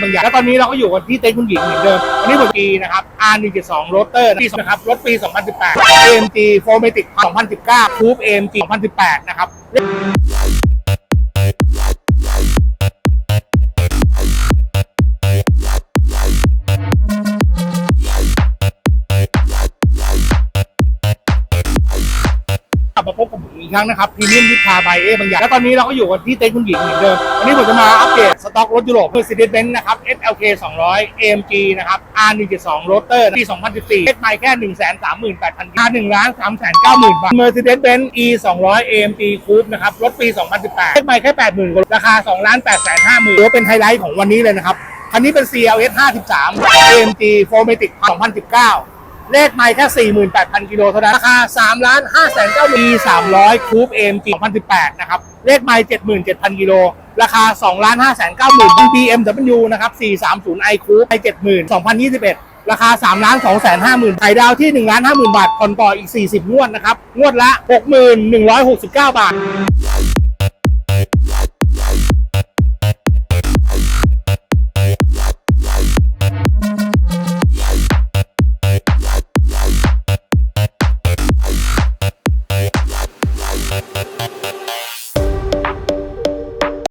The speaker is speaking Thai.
บางอย่าง แล้วตอนนี้เราก็อยู่กันที่เต็นท์คุณหญิงเหมือนเดิมวันนี้ผมปีนะครับ R172 Roadster ปีนะครับรถปี 2018 AMG 4matic 2019 Coupe AMG 2018 นะครับ ลับมาพบกับผมอีกครั้งนะครับพรีเมียมยุทธาบายเอบางอย่างแล้วตอนนี้เราก็อยู่กันที่เต็นท์คุณหญิงเหมือนเดิมวันนี้ผมจะมาอัปเดตสต็อกรถยุโรป Mercedes-Benz นะครับ SLK 200 AMG นะครับ R172 Roadster ปี 2014เลขไมล์แค่ 138,000 R 1ล้าน390,000 บาท Mercedes-Benz E 200 AMG Coupe นะครับรถปี 2018เลขไมล์แค่ 80,000กว่าราคา2ล้าน850,000ถือว่าเป็นไฮไลท์ของวันนี้เลยนะครับคันนี้เป็น CLS 53 AMG 4matic 2019 เลขไม่แค่ 48,000 กิโลเท่านั้น ราคา3ล้าน5แสน9มี300 คูป AMG 2018 นะครับ เลขไม่77,000 กิโล ราคา2ล้าน5แสน9หมื่น BMW นะครับ 430i คูปไป70,000 2021 ราคา3ล้าน2แสน5หมื่นไข่ดาวที่1ล้าน5หมื่นบาทผ่อนต่ออีก 40 งวดนะครับ งวดละ 6,169 บาท